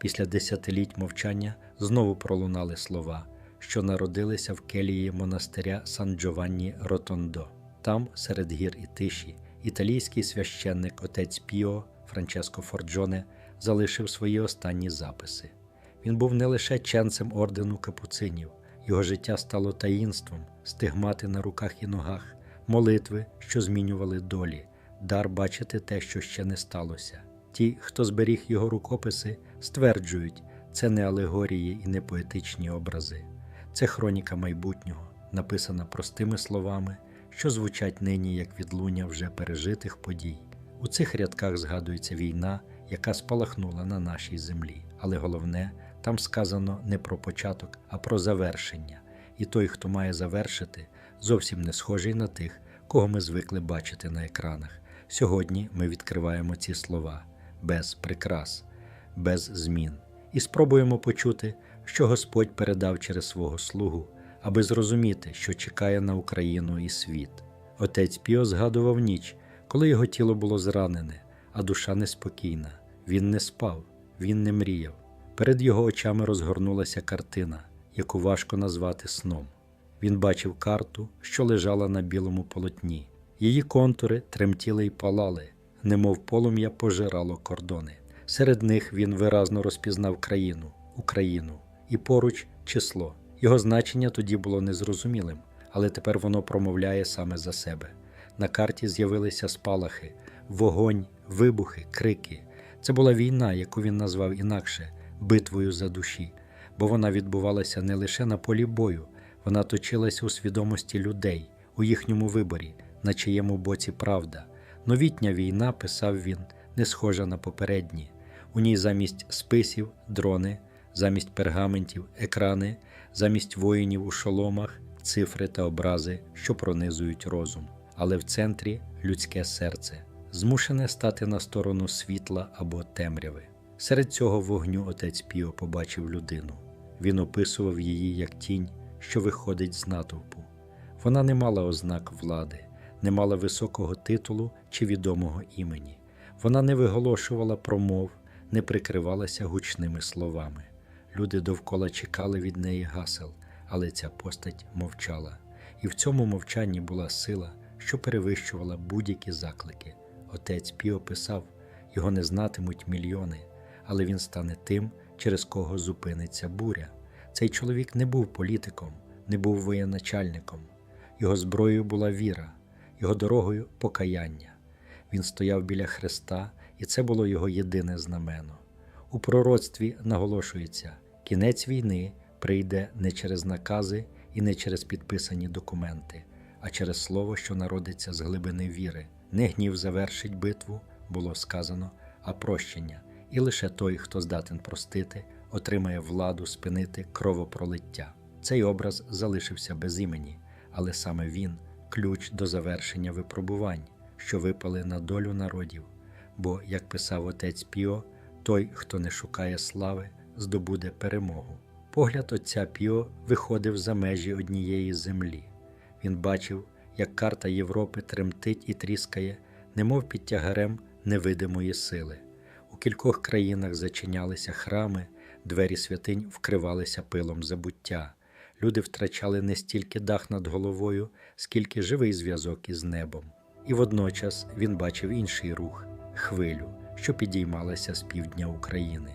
Після десятиліть мовчання знову пролунали слова, що народилися в келії монастиря Сан Джованні Ротондо. Там, серед гір і тиші, італійський священник отець Піо Франческо Форджоне залишив свої останні записи. Він був не лише ченцем ордену капуцинів, його життя стало таїнством, стигмати на руках і ногах, молитви, що змінювали долі, дар бачити те, що ще не сталося. Ті, хто зберіг його рукописи, стверджують, це не алегорії і не поетичні образи, це хроніка майбутнього, написана простими словами, що звучать нині як відлуння вже пережитих подій. У цих рядках згадується війна, яка спалахнула на нашій землі, але головне, там сказано не про початок, а про завершення. І той, хто має завершити, зовсім не схожий на тих, кого ми звикли бачити на екранах. Сьогодні ми відкриваємо ці слова без прикрас, без змін, і спробуємо почути, що Господь передав через свого слугу, аби зрозуміти, що чекає на Україну і світ. Отець Піо згадував ніч, коли його тіло було зранене, а душа неспокійна. Він не спав, він не мріяв. Перед його очами розгорнулася картина, яку важко назвати сном. Він бачив карту, що лежала на білому полотні. Її контури тремтіли й палали, немов полум'я пожирало кордони. Серед них він виразно розпізнав країну, Україну і поруч число. Його значення тоді було незрозумілим, але тепер воно промовляє саме за себе. На карті з'явилися спалахи, вогонь, вибухи, крики. Це була війна, яку він назвав інакше битвою за душі, бо вона відбувалася не лише на полі бою, вона точилася у свідомості людей, у їхньому виборі, на чиєму боці правда. Новітня війна, писав він, не схожа на попередні. У ній замість списів дрони, замість пергаментів екрани, замість воїнів у шоломах, цифри та образи, що пронизують розум. Але в центрі людське серце, змушене стати на сторону світла або темряви. Серед цього вогню отець Піо побачив людину. Він описував її як тінь, що виходить з натовпу. Вона не мала ознак влади, не мала високого титулу чи відомого імені. Вона не виголошувала промов, не прикривалася гучними словами. Люди довкола чекали від неї гасел, але ця постать мовчала. І в цьому мовчанні була сила, що перевищувала будь-які заклики. Отець Піо писав, його не знатимуть мільйони, але він стане тим, через кого зупиниться буря. Цей чоловік не був політиком, не був воєначальником. Його зброєю була віра, його дорогою покаяння. Він стояв біля Христа, і це було його єдине знамено. У пророцтві наголошується, кінець війни прийде не через накази і не через підписані документи, а через слово, що народиться з глибини віри. Не гнів завершить битву, було сказано, а прощення, і лише той, хто здатен простити, отримає владу спинити кровопролиття. Цей образ залишився без імені, але саме він ключ до завершення випробувань, що випали на долю народів. Бо, як писав отець Піо, той, хто не шукає слави, здобуде перемогу. Погляд отця Піо виходив за межі однієї землі. Він бачив, як карта Європи тремтить і тріскає, немов під тягарем невидимої сили. У кількох країнах зачинялися храми, двері святинь вкривалися пилом забуття. Люди втрачали не стільки дах над головою, скільки живий зв'язок із небом. І водночас він бачив інший рух хвилю, що підіймалася з півдня України.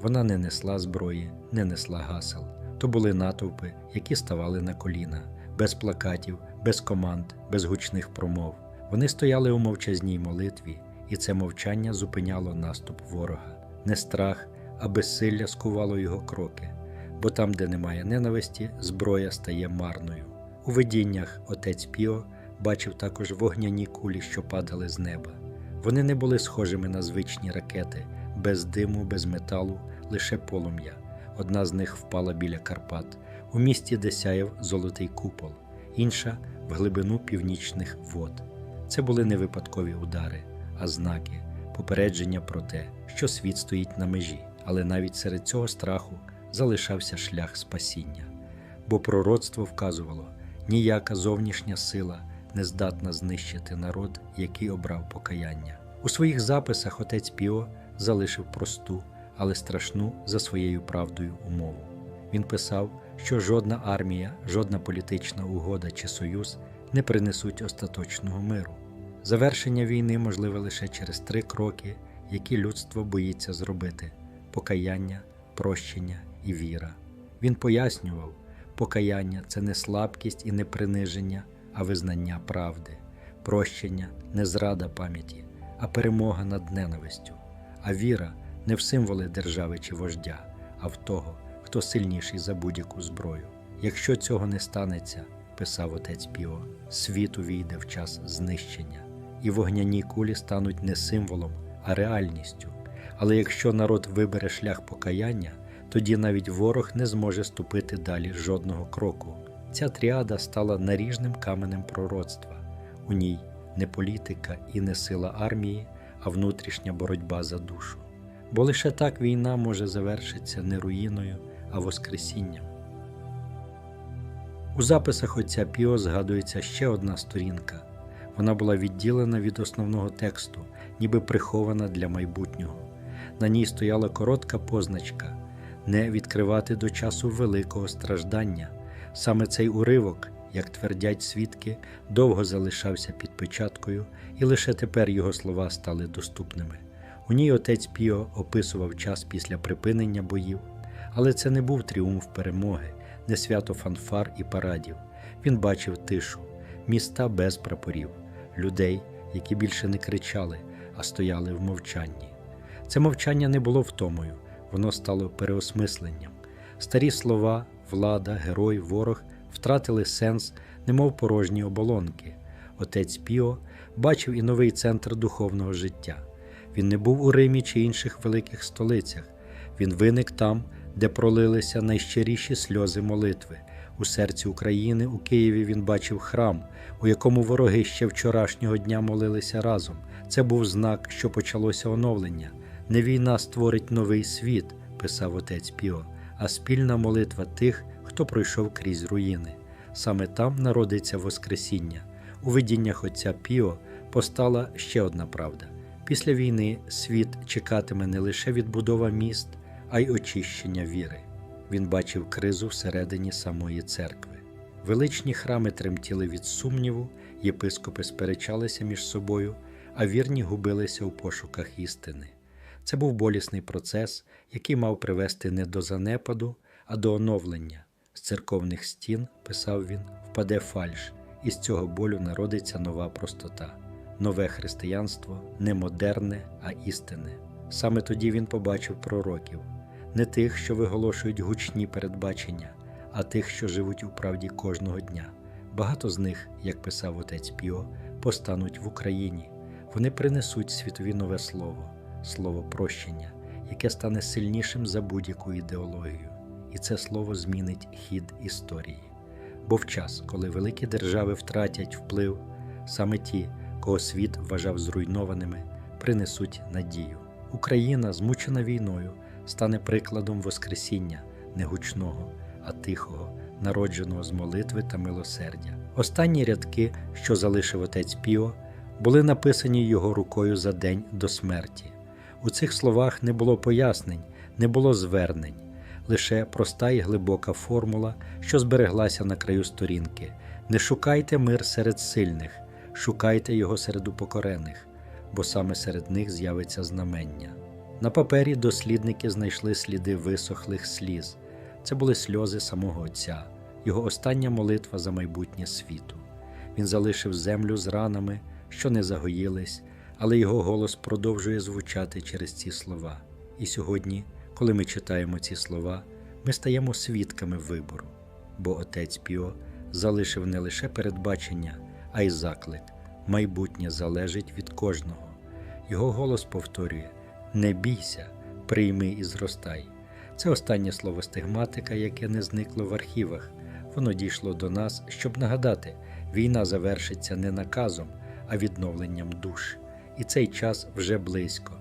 Вона не несла зброї, не несла гасел. То були натовпи, які ставали на коліна, без плакатів, без команд, без гучних промов. Вони стояли у мовчазній молитві, і це мовчання зупиняло наступ ворога. Не страх, а безсилля скувало його кроки, бо там, де немає ненависті, зброя стає марною. У видіннях отець Піо бачив також вогняні кулі, що падали з неба. Вони не були схожими на звичні ракети, без диму, без металу, лише полум'я. Одна з них впала біля Карпат, у місті, де сяяв золотий купол, інша в глибину північних вод. Це були не випадкові удари, а знаки, попередження про те, що світ стоїть на межі, але навіть серед цього страху залишався шлях спасіння. Бо пророцтво вказувало, ніяка зовнішня сила не здатна знищити народ, який обрав покаяння. У своїх записах отець Піо залишив просту, але страшну за своєю правдою умову. Він писав, що жодна армія, жодна політична угода чи союз не принесуть остаточного миру. Завершення війни можливе лише через три кроки, які людство боїться зробити: покаяння, прощення і віра. Він пояснював, покаяння це не слабкість і не приниження, а визнання правди, прощення не зрада пам'яті, а перемога над ненавистю, а віра не в символи держави чи вождя, а в того, хто сильніший за будь-яку зброю. Якщо цього не станеться, писав отець Піо, світ увійде в час знищення, і вогняні кулі стануть не символом, а реальністю. Але якщо народ вибере шлях покаяння, тоді навіть ворог не зможе ступити далі жодного кроку. Ця тріада стала наріжним каменем пророцтва. У ній не політика і не сила армії, а внутрішня боротьба за душу. Бо лише так війна може завершитися не руїною, а воскресінням. У записах отця Піо згадується ще одна сторінка. Вона була відділена від основного тексту, ніби прихована для майбутнього. На ній стояла коротка позначка не відкривати до часу великого страждання. Саме цей уривок, як твердять свідки, довго залишався під печаткою, і лише тепер його слова стали доступними. У ній отець Піо описував час після припинення боїв, але це не був тріумф перемоги, не свято фанфар і парадів. Він бачив тишу, міста без прапорів, людей, які більше не кричали, а стояли в мовчанні. Це мовчання не було втомою, воно стало переосмисленням. Старі слова, влада, герой, ворог втратили сенс, немов порожні оболонки. Отець Піо бачив і новий центр духовного життя. Він не був у Римі чи інших великих столицях. Він виник там, де пролилися найщиріші сльози молитви. У серці України, у Києві він бачив храм, у якому вороги ще вчорашнього дня молилися разом. Це був знак, що почалося оновлення. Не війна створить новий світ, писав отець Піо, а спільна молитва тих, хто пройшов крізь руїни. Саме там народиться Воскресіння. У видіннях отця Піо постала ще одна правда. Після війни світ чекатиме не лише відбудова міст, а й очищення віри. Він бачив кризу всередині самої церкви. Величні храми тремтіли від сумніву, єпископи сперечалися між собою, а вірні губилися у пошуках істини. Це був болісний процес, який мав привести не до занепаду, а до оновлення. З церковних стін, писав він, впаде фальш, і з цього болю народиться нова простота, нове християнство, не модерне, а істинне. Саме тоді він побачив пророків, не тих, що виголошують гучні передбачення, а тих, що живуть у правді кожного дня. Багато з них, як писав отець Піо, постануть в Україні. Вони принесуть світові нове слово, слово прощення, яке стане сильнішим за будь-яку ідеологію, і це слово змінить хід історії. Бо в час, коли великі держави втратять вплив, саме ті, кого світ вважав зруйнованими, принесуть надію. Україна, змучена війною, стане прикладом Воскресіння не гучного, а тихого, народженого з молитви та милосердя. Останні рядки, що залишив отець Піо, були написані його рукою за день до смерті. У цих словах не було пояснень, не було звернень, лише проста і глибока формула, що збереглася на краю сторінки. Не шукайте мир серед сильних, шукайте його серед упокорених, бо саме серед них з'явиться знамення. На папері дослідники знайшли сліди висохлих сліз. Це були сльози самого Отця, його остання молитва за майбутнє світу. Він залишив землю з ранами, що не загоїлись, але його голос продовжує звучати через ці слова. І сьогодні, коли ми читаємо ці слова, ми стаємо свідками вибору, бо отець Піо залишив не лише передбачення, а й заклик. Майбутнє залежить від кожного. Його голос повторює: Не бійся, прийми і зростай. Це останнє слово стигматика, яке не зникло в архівах. Воно дійшло до нас, щоб нагадати, війна завершиться не наказом, а відновленням душ. І цей час вже близько.